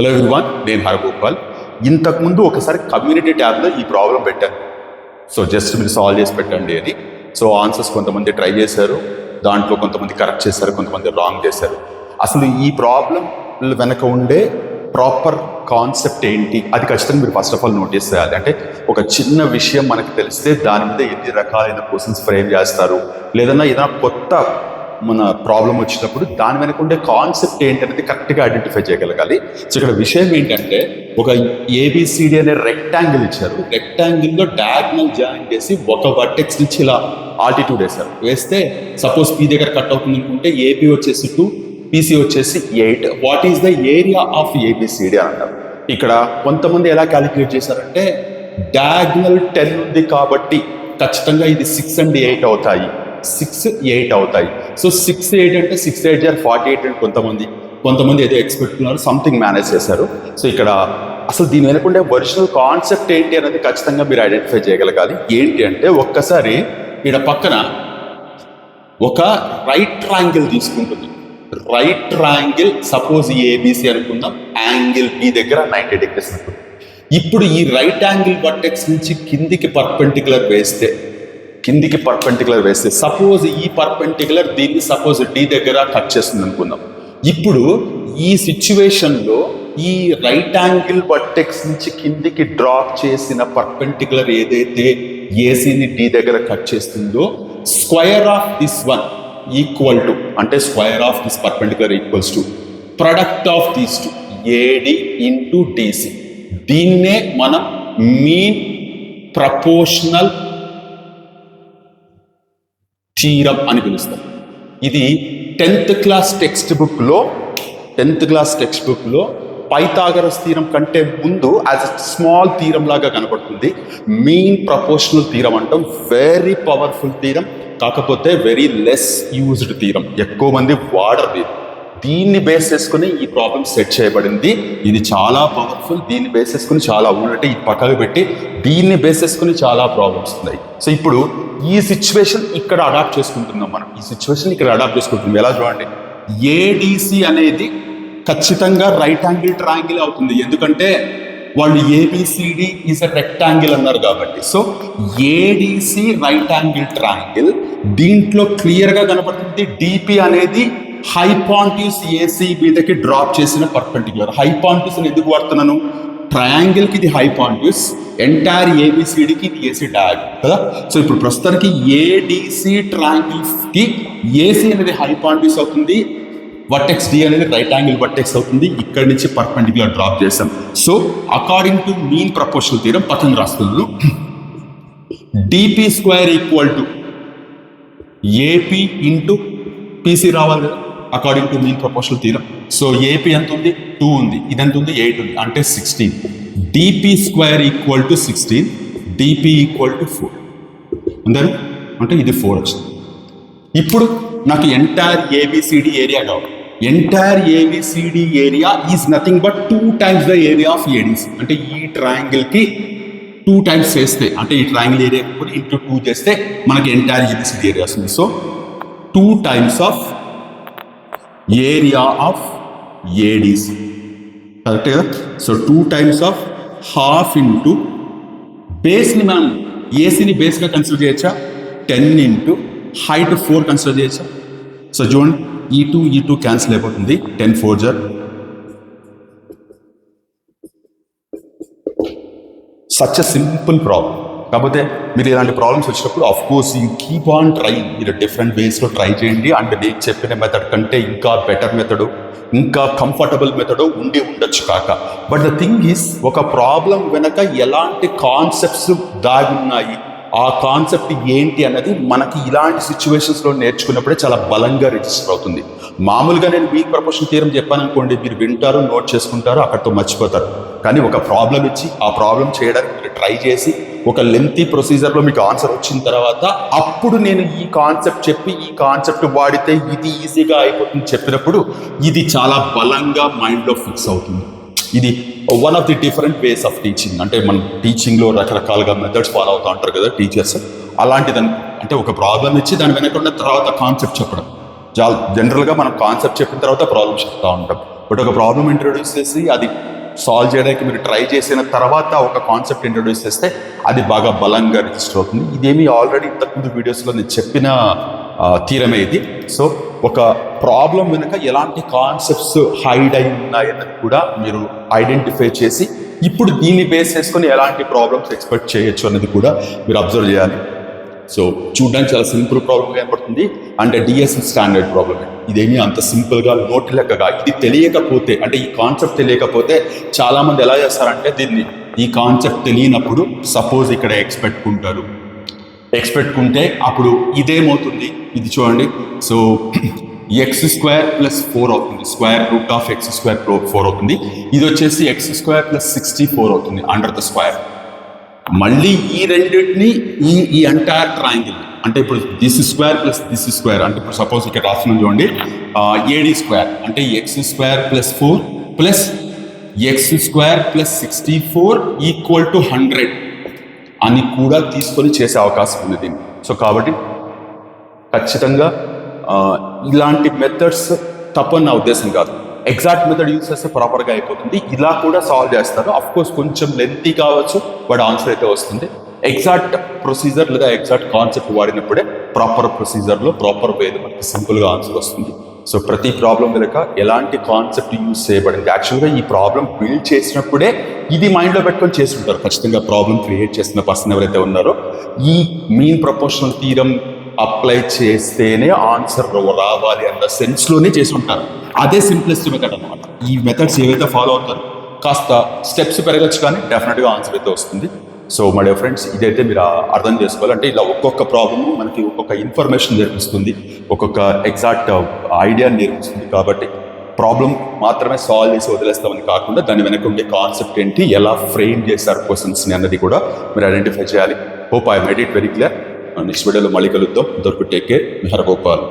Hello everyone నేను హరగోపాల్ ఇంతకుముందు ఒకసారి కమ్యూనిటీ ట్యాబ్లో ఈ ప్రాబ్లం పెట్టాను. సో జస్ట్ మీరు సాల్వ్ చేసి పెట్టండి అని. సో ఆన్సర్స్ కొంతమంది ట్రై చేశారు. దాంట్లో కొంతమంది కరెక్ట్ చేశారు కొంతమంది రాంగ్ చేశారు. అసలు ఈ ప్రాబ్లం వెనక ఉండే ప్రాపర్ కాన్సెప్ట్ ఏంటి? అది ఖచ్చితంగా మీరు ఫస్ట్ ఆఫ్ ఆల్ నోటీస్ చేయాలి అంటే ఒక చిన్న విషయం మనకు తెలిస్తే దాని మీద ఎన్ని రకాలైన క్వశ్చన్స్ ఫ్రేమ్ చేస్తారు? లేదన్నా ఏదైనా కొత్త మన ప్రాబ్లం వచ్చినప్పుడు దాని వెనక ఉండే కాన్సెప్ట్ ఏంటనేది కరెక్ట్గా ఐడెంటిఫై చేయగలగాలి. సో ఇక్కడ విషయం ఏంటంటే ఒక ఏబిసిడి అనే రెక్టాంగిల్ ఇచ్చారు. రెక్టాంగిల్లో డయాగ్నల్ జాయిన్ చేసి ఒక వర్టెక్స్ నుంచి ఇలా ఆల్టిట్యూడ్ వేశారు. వేస్తే సపోజ్ పీ దగ్గర కట్ అవుతుంది అనుకుంటే ఏపీ వచ్చేసి టూ పీసీ వచ్చేసి eight what is the area of ABCD అంటారు. ఇక్కడ కొంతమంది ఎలా క్యాలిక్యులేట్ చేశారంటే డయాగ్నల్ టెన్ ఉంది కాబట్టి ఖచ్చితంగా ఇది సిక్స్ అండ్ ఎయిట్ అవుతాయి. సిక్స్ ఎయిట్ అవుతాయి. సో సిక్స్ ఎయిట్ అంటే six eight are forty eight అని కొంతమంది కొంతమంది ఏదో ఎక్స్పెక్ట్ ఉన్నారు సంథింగ్ మేనేజ్ చేశారు. సో ఇక్కడ అసలు దీని వెనకుండే ఒరిజినల్ కాన్సెప్ట్ ఏంటి అనేది ఖచ్చితంగా మీరు ఐడెంటిఫై చేయగలగాలి. ఏంటి అంటే ఒక్కసారి ఇక్కడ పక్కన ఒక రైట్ ట్రాంగిల్ తీసుకుంటుంది. Right triangle suppose ABC ABC అనుకుందాం. యాంగిల్ బి దగ్గర నైంటీ డిగ్రీస్ అనుకుందాం. ఇప్పుడు ఈ రైట్ యాంగిల్ వర్టెక్స్ నుంచి కిందికి పర్పెంటికులర్ వేస్తే కిందికి పర్పెంటికులర్ వేస్తే సపోజ్ ఈ పర్పెంటికులర్ దీన్ని సపోజ్ డి దగ్గర కట్ చేస్తుంది అనుకుందాం. ఇప్పుడు ఈ సిచ్యువేషన్లో ఈ రైట్ యాంగిల్ వర్టెక్స్ నుంచి కిందికి డ్రాప్ చేసిన పర్పెంటికులర్ ఏదైతే ఏసీని డి దగ్గర కట్ చేస్తుందో square of this one equal to అంటే square of this perpendicular equals to product of these two AD into DC. దీన్నే మనం మీన్ ప్రపోర్షనల్ క్షీరం అని పిలుస్తారు. ఇది టెన్త్ క్లాస్ టెక్స్ట్ బుక్లో టెన్త్ క్లాస్ టెక్స్ట్ బుక్లో పైథాగరస్ తీరం కంటే ముందు యాజ్ స్మాల్ తీరం లాగా కనపడుతుంది. మీన్ ప్రపోర్షనల్ తీరం అంటాం. వెరీ పవర్ఫుల్ తీరం. కాకపోతే వెరీ లెస్ యూజ్డ్ తీరం. ఎక్కువ మంది వాడరు దీన్ని బేస్ చేసుకుని ఈ ప్రాబ్లం సెట్ చేయబడింది. ఇది చాలా పవర్ఫుల్ దీన్ని బేస్ చేసుకుని చాలా ఉన్నట్టు ఈ పక్కకు పెట్టి దీన్ని బేస్ చేసుకుని చాలా ప్రాబ్లమ్స్ ఉన్నాయి. సో ఇప్పుడు ఈ సిచ్యువేషన్ ఇక్కడ అడాప్ట్ చేసుకుంటున్నాం మనం. ఈ సిచ్యువేషన్ ఇక్కడ అడాప్ట్ చేసుకుంటున్నాం. ఎలా చూడండి? ఏడిసి అనేది ఖచ్చితంగా రైట్ యాంగిల్ ట్రాంగిల్ అవుతుంది. ఎందుకంటే వాళ్ళు ఏబిసిడి ఈజ్ అ రెక్టాంగిల్ అన్నారు కాబట్టి. So ADC right angle triangle దీంట్లో క్లియర్గా కనపడుతుంది. డిపి అనేది హైపాంటిస్ ఏసీ మీదకి డ్రాప్ చేసిన పర్పెంటిక్యులర్ హైపాంటిస్ అని ఎందుకు వాడుతున్నాను? ట్రయాంగిల్కి ఇది హైపాంటిస్ ఎంటైర్ ఏబిసిడికి ఇది ఏసీ డయాగ్ కదా? సో ఇప్పుడు ప్రస్తుతానికి ఏడిసి ట్రయాంగిల్స్కి ఏసీ అనేది హైపాంటిస్ అవుతుంది. వర్టెక్స్ డి అనేది రైట్ యాంగిల్ వర్టెక్స్ అవుతుంది. ఇక్కడ నుంచి పర్పెండిక్యులర్ డ్రాప్ చేస్తాం so according to mean proportional theorem పక్కన రాస్తున్నాను DP square equal to AP into PC రావాలి కదా? According to mean proportional theorem so AP ఎంత ఉంది టూ ఉంది. ఇది ఎంత ఉంది. ఎయిట్ ఉంది అంటే sixteen DP square equal to sixteen DP equal to four అందరు? అంటే ఇది ఫోర్ వచ్చింది. ఇప్పుడు నాకు ఎంటైర్ ఏబిసిడి ఏరియా కావాలి entire ABCD area is nothing but two times the area of ADC అంటే ఈ ట్రయాంగిల్కి టూ టైమ్స్ చేస్తే అంటే ఈ ట్రయాంగిల్ ఏరియా కూడా ఇంటూ టూ చేస్తే మనకి ఎంటైర్ ఏబిసిడి ఏరియా వస్తుంది. So two times of area of ADC correct కదా so two times of half into బేస్ని మనం ఏసీని బేస్గా కన్సిడర్ చేయొచ్చా? Ten into height four consider చేయొచ్చా? సో చూడండి ఈ టూ ఈ టూ క్యాన్సిల్ అయిపోతుంది. Ten four are such a simple problem కాకపోతే మీరు ఇలాంటి ప్రాబ్లమ్స్ వచ్చినప్పుడు of course you keep on try మీరు డిఫరెంట్ వేస్లో ట్రై చేయండి. అండ్ నేను చెప్పిన మెథడ్ కంటే ఇంకా బెటర్ మెథడ్ ఇంకా కంఫర్టబుల్ మెథడు ఉండి ఉండొచ్చు కాక. బట్ ద థింగ్ ఈస్ ఒక ప్రాబ్లం వెనక ఎలాంటి కాన్సెప్ట్స్ దాగి ఉన్నాయి? ఆ కాన్సెప్ట్ ఏంటి అన్నది మనకి ఇలాంటి సిచ్యువేషన్స్లో నేర్చుకున్నప్పుడే చాలా బలంగా రిజిస్టర్ అవుతుంది. మామూలుగా నేను వీక్ ప్రపోర్షన్ తీరం చెప్పాను అనుకోండి మీరు వింటారు నోట్ చేసుకుంటారు అక్కడితో మర్చిపోతారు. కానీ ఒక ప్రాబ్లం ఇచ్చి ఆ ప్రాబ్లం చేయడానికి మీరు ట్రై చేసి ఒక లెంతీ ప్రొసీజర్లో మీకు ఆన్సర్ వచ్చిన తర్వాత అప్పుడు నేను ఈ కాన్సెప్ట్ చెప్పి ఈ కాన్సెప్ట్ వాడితే ఇది ఈజీగా అయిపోతుంది చెప్పినప్పుడు ఇది చాలా బలంగా మైండ్లో ఫిక్స్ అవుతుంది. ఇది one of the different ways of teaching అంటే మనం టీచింగ్లో రకరకాలుగా మెథడ్స్ ఫాలో అవుతూ ఉంటారు కదా టీచర్స్ అలాంటిదని అంటే ఒక ప్రాబ్లం ఇచ్చి దాని వెనక ఉన్న తర్వాత కాన్సెప్ట్ చెప్పడం. చాలా జనరల్గా మనం కాన్సెప్ట్ చెప్పిన తర్వాత ప్రాబ్లమ్ చెప్తూ ఉంటాం. బట్ ఒక ప్రాబ్లం ఇంట్రొడ్యూస్ చేసి అది సాల్వ్ చేయడానికి మీరు ట్రై చేసిన తర్వాత ఒక కాన్సెప్ట్ ఇంట్రొడ్యూస్ చేస్తే అది బాగా బలంగా రిజిస్టర్ అవుతుంది. ఇదేమి ఆల్రెడీ ఇంతకుముందు వీడియోస్లో నేను చెప్పిన తీరమే ఇది. సో ఒక ప్రాబ్లం వెనుక ఎలాంటి కాన్సెప్ట్స్ హైడ్ అయి ఉన్నాయన్నది కూడా మీరు ఐడెంటిఫై చేసి ఇప్పుడు దీన్ని బేస్ చేసుకొని ఎలాంటి ప్రాబ్లమ్స్ ఎక్స్పెక్ట్ చేయొచ్చు అనేది కూడా మీరు అబ్జర్వ్ చేయాలి. సో చూడడానికి చాలా సింపుల్ ప్రాబ్లమ్ కనపడుతుంది అంటే డిఎస్ఎస్ స్టాండర్డ్ ప్రాబ్లమే ఇదేమీ అంత సింపుల్గా నోటి లెక్కగా ఇది తెలియకపోతే అంటే ఈ కాన్సెప్ట్ తెలియకపోతే చాలామంది ఎలా చేస్తారంటే దీన్ని. ఈ కాన్సెప్ట్ తెలియనప్పుడు సపోజ్ ఇక్కడ ఎక్స్ పెట్టుకుంటారు ఎక్స్ పెట్టుకుంటే అప్పుడు ఇదేమవుతుంది? ఇది చూడండి. So x square plus four అవుతుంది. Square root of x square four అవుతుంది. ఇది వచ్చేసి x square plus sixty four అవుతుంది అండర్ ద స్క్వేర్ మళ్ళీ ఈ రెండింటిని ఈ ఈ ఎంటైర్ ట్రయాంగిల్ అంటే ఇప్పుడు this square plus this square అంటే ఇప్పుడు సపోజ్ ఇక్కడ రాస్తున్నాం చూడండి. ఏడీ స్క్వేర్ అంటే x square plus four plus x square plus sixty four equal to hundred అని కూడా తీసుకొని చేసే అవకాశం ఉంది దీన్ని సో కాబట్టి ఖచ్చితంగా ఇలాంటి మెథడ్స్ తప్పని నా ఉద్దేశం కాదు. ఎగ్జాక్ట్ మెథడ్ యూస్ చేస్తే ప్రాపర్గా అయిపోతుంది. ఇలా కూడా సాల్వ్ చేస్తారు. అఫ్ కోర్స్ కొంచెం లెంతీ కావచ్చు బట్ ఆన్సర్ అయితే వస్తుంది. ఎగ్జాక్ట్ ప్రొసీజర్ లేదా ఎగ్జాక్ట్ కాన్సెప్ట్ వాడినప్పుడే ప్రాపర్ ప్రొసీజర్లో ప్రాపర్ వేది మనకి సింపుల్గా ఆన్సర్ వస్తుంది. సో ప్రతి ప్రాబ్లం వెనుక ఎలాంటి కాన్సెప్ట్ యూజ్ చేయబడింది? యాక్చువల్గా ఈ ప్రాబ్లం బిల్డ్ చేసినప్పుడే ఇది మైండ్లో పెట్టుకొని చేస్తుంటారు. ఖచ్చితంగా ప్రాబ్లం క్రియేట్ చేసిన పర్సన్ ఎవరైతే ఉన్నారో ఈ మీన్ ప్రపోర్షనల్ తీరం అప్లై చేస్తేనే ఆన్సర్ రావాలి అన్న సెన్స్లోనే చేసి ఉంటారు. అదే సింప్లెస్ట్ మెథడ్ అనమాట ఈ మెథడ్స్ ఏవైతే ఫాలో అవుతారో కాస్త స్టెప్స్ పెరగచ్చు కానీ డెఫినెట్గా ఆన్సర్ అయితే వస్తుంది. సో మై డియర్ ఫ్రెండ్స్ ఇదైతే మీరు అర్థం చేసుకోవాలి అంటే ఇలా ఒక్కొక్క ప్రాబ్లమ్ మనకి ఒక్కొక్క ఇన్ఫర్మేషన్ నేర్పిస్తుంది. ఒక్కొక్క ఎగ్జాక్ట్ ఐడియా uh, నేర్పిస్తుంది. కాబట్టి ప్రాబ్లం మాత్రమే సాల్వ్ చేసి వదిలేస్తామని కాకుండా దాని వెనక ఉండే కాన్సెప్ట్ ఏంటి ఎలా ఫ్రేమ్ చేశారు క్వశ్చన్స్ని అన్నది కూడా మీరు ఐడెంటిఫై చేయాలి. Hope I made it very clear next వీడియోలో మళ్ళీ కలుద్దాం. దొరుకు టేక్ కేర్ మెహర్ గోపాల్